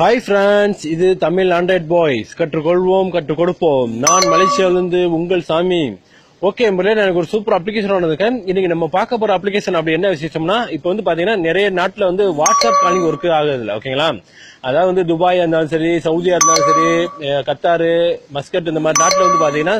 Hi friends இது Tamil Android boys கற்றுக்கொள்வோம் கற்றுக் கொடுப்போம் நான் மலேசியாவிலிருந்து உங்கள் சாமி. ஓகே முறையில் எனக்கு ஒரு சூப்பர் அப்ளிகேஷன் வந்திருக்கேன். இன்னைக்கு நம்ம பார்க்க போற அப்ளிகேஷன் அப்படி என்ன விசேஷம்னா இப்போ வந்து பாத்தீங்கன்னா நிறைய நாட்டில் வந்து வாட்ஸ்அப் காலிங் ஒர்க் ஆகுதுல ஓகேங்களா அதாவது வந்து துபாயா இருந்தாலும் சரி சவுதியா இருந்தாலும் சரி கத்தாரு மஸ்கட் இந்த மாதிரி நாட்டில் வந்து பாத்தீங்கன்னா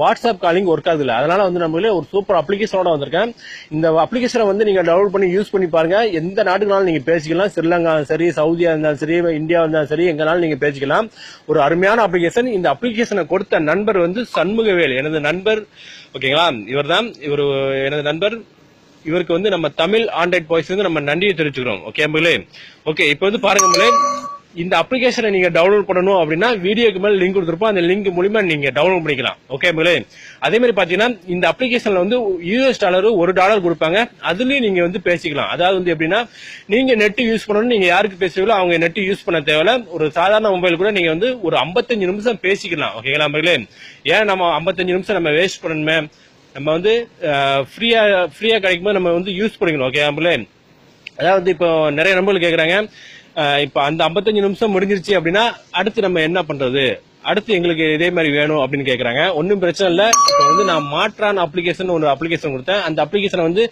வாட்ஸ்அப் காலிங் ஒர்க் ஆகுதுல அதனால வந்து நம்மளே ஒரு சூப்பர் அப்ளிகேஷனோட வந்திருக்கேன். இந்த அப்ளிகேஷனை வந்து நீங்க டவுன்லோட் பண்ணி யூஸ் பண்ணி பாருங்க. எந்த நாட்டுக்குனாலும் நீங்க பேசிக்கலாம். ஸ்ரீலங்கா சரி சவுதியா இருந்தாலும் சரி இந்தியா இருந்தாலும் சரி எங்கனாலும் நீங்க பேசிக்கலாம். ஒரு அருமையான அப்ளிகேஷன் இந்த அப்ளிகேஷனை கொடுத்த நண்பர் வந்து சண்முகவேல். எனது நண்பர் ஓகேங்களா? இவர் தான் இவர் எனது நண்பர். இவருக்கு வந்து நம்ம தமிழ் ஆண்ட்ராய்ட் பாய்ஸ் வந்து நம்ம நன்றியை தெரிவிச்சுக்கிறோம். ஓகே அம்பளே ஓகே இப்போ வந்து பாருங்க அம்பளே இந்த அப்ளிகேஷனை நீங்க டவுன்லோட் பண்ணணும் அப்படின்னா வீடியோக்கு மேல லிங்க் கொடுத்துருப்போம். அந்த லிங்க் மூலியமா நீங்க டவுன்லோட் பண்ணிக்கலாம். ஓகே அம்பளே அதே மாதிரி பாத்தீங்கன்னா இந்த அப்ளிகேஷன்ல வந்து யூஎஸ் டாலர் ஒரு டாலர் கொடுப்பாங்க. அதுலயும் நீங்க வந்து பேசிக்கலாம். அதாவது வந்து எப்படின்னா நீங்க நெட் யூஸ் பண்ணணும் நீங்க யாருக்கு பேசுவீங்களோ அவங்க நெட் யூஸ் பண்ண தேவையில்ல. ஒரு சாதாரண மொபைல் கூட நீங்க வந்து ஒரு 55 நிமிஷம் பேசிக்கலாம். ஓகேங்களா அம்பளே ஏன் நம்ம 55 நிமிஷம் நம்ம வேஸ்ட் பண்ணணுமே? நம்ம வந்து ஃப்ரீயா ஃப்ரீயா கிடைக்கும்போது நம்ம வந்து யூஸ் பண்ணிக்கணும். ஓகே நம்மளே அதாவது இப்போ நிறைய நம்பர்கள் கேட்குறாங்க இப்போ அந்த 55 நிமிஷம் முடிஞ்சிருச்சு அப்படின்னா அடுத்து நம்ம என்ன பண்றது? அடுத்து எங்களுக்கு இதே மாதிரி வேணும் அப்படின்னு கேட்குறாங்க ஒன்றும் பிரச்சனை இல்லை. இப்போ வந்து நான் மாற்றான் அப்ளிகேஷன் ஒரு அப்ளிகேஷன் கொடுத்தேன். அந்த அப்ளிகேஷனை வந்து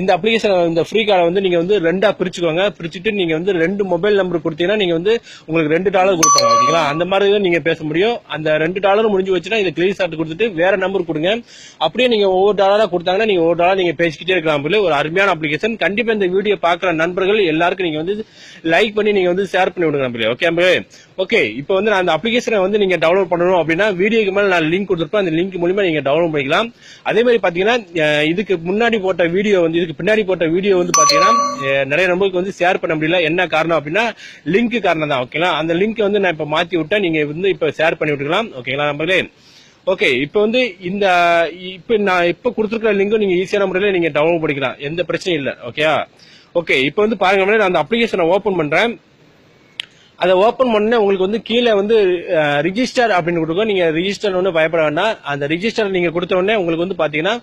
இந்த அப்ளிகேஷன் இந்த ஃப்ரீ கார்டை வந்து நீங்கள் வந்து ரெண்டாக பிரிச்சுக்கோங்க. பிரிச்சுட்டு நீங்கள் வந்து ரெண்டு மொபைல் நம்பர் கொடுத்தீங்கன்னா நீங்கள் வந்து உங்களுக்கு ரெண்டு டாலர் கொடுப்பாங்க ஓகேங்களா அந்த மாதிரி தான் நீங்கள் பேச முடியும். அந்த ரெண்டு டாலர் முடிஞ்சு வச்சுன்னா இதை கிளீன் ஷாட் கொடுத்துட்டு வேற நம்பர் கொடுங்க. அப்படியே நீங்கள் ஒவ்வொரு டாலராக கொடுத்தாங்கன்னா நீங்கள் ஒவ்வொரு டாலர் நீங்கள் பேசிக்கிட்டே இருக்கலாம் போல. ஒரு அருமையான அப்ளிகேஷன் கண்டிப்பாக இந்த வீடியோ பார்க்குற நண்பர்கள் எல்லாருக்கும் நீங்கள் வந்து லைக் பண்ணி நீங்கள் வந்து ஷேர் பண்ணி விடுங்க நம்பளே ஓகே ஓகே இப்போ வந்து நான் அந்த அப்ளிகேஷனை வந்து நீங்கள் நீங்க டவுன்லோட் பண்ணணும் அப்படின்னா வீடியோக்கு மேல நான் லிங்க் கொடுத்துருப்பேன். அந்த லிங்க் மூலியமா நீங்க டவுன்லோட் பண்ணிக்கலாம். அதே மாதிரி பாத்தீங்கன்னா இதுக்கு முன்னாடி போட்ட வீடியோ வந்து இதுக்கு பின்னாடி போட்ட வீடியோ வந்து பாத்தீங்கன்னா நிறைய நம்பருக்கு வந்து ஷேர் பண்ண முடியல. என்ன காரணம் அப்படின்னா லிங்க் காரணம் தான் ஓகேங்களா அந்த லிங்க் வந்து நான் இப்ப மாத்தி விட்டேன். நீங்க வந்து இப்ப ஷேர் பண்ணி விட்டுக்கலாம் ஓகேங்களா நம்பர்களே ஓகே இப்போ வந்து இந்த இப்போ நான் இப்போ கொடுத்துருக்கிற லிங்கும் நீங்க ஈஸியான முறையில் நீங்க டவுன்லோட் பண்ணிக்கலாம். எந்த பிரச்சனையும் இல்லை ஓகே ஓகே இப்போ வந்து பாருங்க நான் அந்த அப்ளிகேஷனை ஓபன் பண்றேன். அதை ஓபன் பண்ண உங்களுக்கு வந்து கீழே வந்து ரிஜிஸ்டர் அப்படின்னு கொடுக்கும். நீங்க ரிஜிஸ்டர் ஒன்று பயப்பட வேண்டாம். அந்த ரிஜிஸ்டர் நீங்க கொடுத்த உடனே உங்களுக்கு வந்து பாத்தீங்கன்னா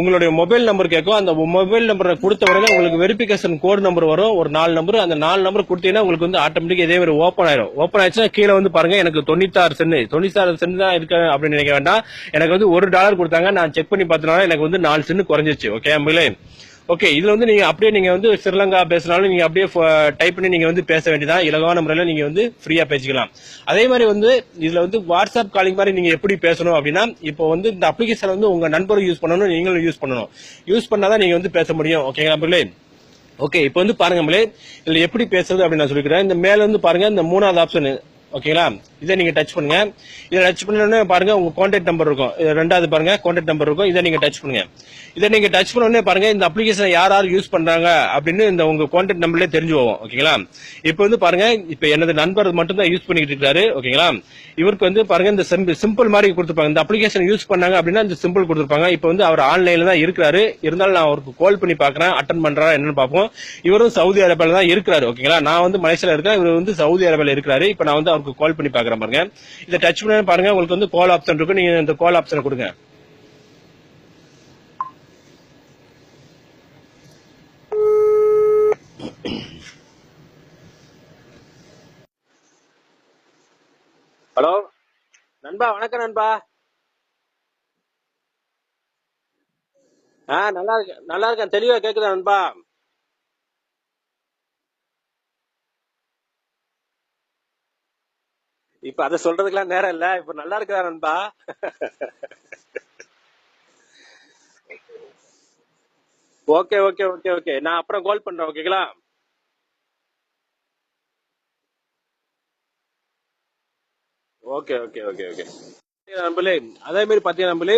உங்களுடைய மொபைல் நம்பர் கேட்கும். அந்த மொபைல் நம்பரை கொடுத்த உடனே உங்களுக்கு வெரிஃபிகேஷன் கோட் நம்பர் வரும். ஒரு நாலு நம்பர் அந்த நாலு நம்பர் கொடுத்தீங்கன்னா உங்களுக்கு வந்து ஆட்டோமேட்டிக் இதே மாதிரி ஓப்பன் ஆயிரும். ஓப்பன் ஆயிடுச்சுன்னா கீழே வந்து பாருங்க எனக்கு தொண்ணூத்தாறு சென்ட் தொண்ணூத்தாறு சென்ட் தான் இருக்கு அப்படின்னு நினைக்க வேண்டாம். எனக்கு வந்து ஒரு டாலர் கொடுத்தாங்க. நான் செக் பண்ணி பார்த்தனால எனக்கு வந்து நாலு சென்ட் குறைஞ்சிச்சு ஓகே அம்பிளே ஓகே இதுல வந்து நீங்க அப்படியே நீங்க வந்து ஸ்ரீலங்கா பேசினாலும் நீங்க அப்படியே டைப் பண்ணி நீங்க வந்து பேச வேண்டியதான் இலகுவான முறையில நீங்க வந்து ஃப்ரீயா பேசிக்கலாம். அதே மாதிரி வந்து இதுல வந்து வாட்ஸ்அப் காலிங் மாதிரி நீங்க எப்படி பேசணும் அப்படின்னா இப்போ வந்து இந்த அப்ளிகேஷன் வந்து உங்க நண்பரும் யூஸ் பண்ணணும் நீங்களும் யூஸ் பண்ணணும். யூஸ் பண்ணாதான் நீங்க வந்து பேச முடியும். ஓகேங்களா பிள்ளை ஓகே இப்போ வந்து பாருங்க நம்மளே இதுல எப்படி பேசுறது அப்படின்னு நான் சொல்லிக்கிறேன். இந்த மேல வந்து பாருங்க இந்த மூணாவது ஆப்ஷன் ஓகேங்களா இதை நீங்க டச் பண்ணுங்க. இதை டச் பண்ண பாருங்க உங்க கான்டாக்ட் நம்பர் இருக்கும். ரெண்டாவது பாருங்க கான்டாக்ட் நம்பர் இருக்கும். இதை நீங்க டச் பண்ணுங்க. இதை நீங்க டச் பண்ண பாருங்க இந்த அப்ளிகேஷனை யார் யார் யூஸ் பண்றாங்க அப்படின்னு இந்த உங்க கான்டாக்ட் நம்பர்லேயே தெரிஞ்சு போவோம் ஓகேங்களா இப்போ வந்து பாருங்க இப்போ எனது நண்பர் மட்டும் தான் யூஸ் பண்ணிக்கிட்டு இருக்காரு. ஓகேங்களா இவருக்கு வந்து பாருங்க இந்த சிம்பிள் மாதிரி கொடுத்துருப்பாங்க. இந்த அப்ளிகேஷன் யூஸ் பண்ணாங்க அப்படின்னா இந்த சிம்பிள் கொடுத்துருப்பாங்க. இப்போ வந்து அவர் ஆன்லைன்ல தான் இருக்கிறாரு. இருந்தாலும் நான் அவருக்கு கால் பண்ணி பாக்குறேன் அட்டன் பண்றாரா என்னன்னு பார்ப்போம். இவரும் சவுதி அரேபியால தான் இருக்கிறாரு. ஓகேங்களா நான் வந்து மலேசியால இருக்கேன். இவர் வந்து சவுதி அரேபியால இருக்கிறாரு. இப்போ நான் வந்து அவருக்கு கால் பண்ணி பாக்குறேன் பாருங்க. இதை டச் பண்ணி பாருங்க உங்களுக்கு வந்து கால் ஆப்ஷன் இருக்கும் நீங்க இந்த கால் ஆப்ஷனை கொடுங்க. ஹலோ நண்பா வணக்கம் நண்பா. ஆ நல்லா இருக்கேன். நல்லா இருக்கேன். தெளிவா கேக்குதா நண்பா? இப்ப அதை சொல்றதுக்கெல்லாம் நேரம் இல்ல. இப்ப நல்லா இருக்குதா நண்பா. Okay okay okay okay. நான் அப்புறம் கால் பண்றேன் ஓகேங்களா ஓகே ஓகே ஓகே ஓகே. நம்பளே அதே மாதிரி பாத்தீங்கன்னா நம்பளே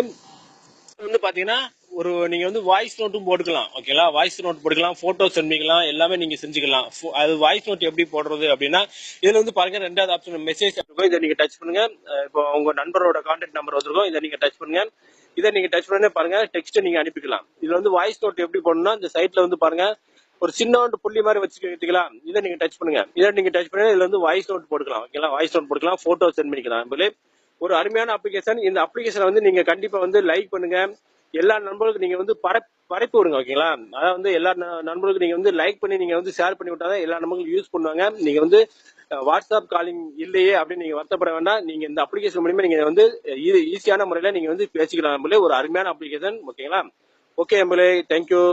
வந்து பாத்தீங்கன்னா ஒரு நீங்க வந்து வாய்ஸ் நோட்டும் போட்டுக்கலாம் ஓகேங்களா வாய்ஸ் நோட் போட்டுக்கலாம் போட்டோ சென்ட் பண்ணிக்கலாம் எல்லாமே நீங்க செஞ்சுக்கலாம். அது வாய்ஸ் நோட் எப்படி போடுறது அப்படின்னா இதுல வந்து பாருங்க ரெண்டாவது ஆப்ஷன் மெசேஜ் இருக்கும் இதை நீங்க டச் பண்ணுங்க. இப்போ உங்க நண்பரோட கான்டாக்ட் நம்பர் வந்திருக்கும் இதை நீங்க டச் பண்ணுங்க. இதை நீங்க டச் பண்ணே பாருங்க டெக்ஸ்ட் நீங்க அனுப்பிக்கலாம். இதுல வந்து வாய்ஸ் நோட் எப்படி போடணும்னா இந்த சைட்ல வந்து பாருங்க ஒரு சின்ன புள்ளி மாதிரி வச்சுக்கிட்டீங்களா இதை நீங்க டச் பண்ணுங்க. இதை நீங்க டச் பண்ணி இதுல வந்து வாய்ஸ் நோட் போட்டுக்கலாம் ஓகேங்களா வாய்ஸ் நோட் போட்டுக்கலாம் போட்டோ சென்ட் பண்ணிக்கலாம். ஒரு அருமையான அப்ளிகேஷன் இந்த அப்ளிகேஷனை வந்து நீங்க கண்டிப்பா வந்து லைக் பண்ணுங்க. எல்லா நண்பர்களுக்கும் நீங்க வந்து பரப் பரப்பி விடுங்க ஓகேங்களா? அதாவது வந்து எல்லா நண்பர்களுக்கு நீங்க வந்து லைக் பண்ணி நீங்க வந்து ஷேர் பண்ணி விட்டாதான் எல்லா நண்பர்களும் யூஸ் பண்ணுவாங்க. நீங்க வந்து வாட்ஸ்அப் காலிங் இல்லையே அப்படின்னு நீங்க வருத்தப்பட வேண்டாம். நீங்க இந்த அப்ளிகேஷன் மூலியமா நீங்க வந்து இது ஈஸியான முறையில நீங்க வந்து பேசிக்கலாம் ஒரு அருமையான அப்ளிகேஷன் ஓகேங்களா? Okay எம்பளே thank you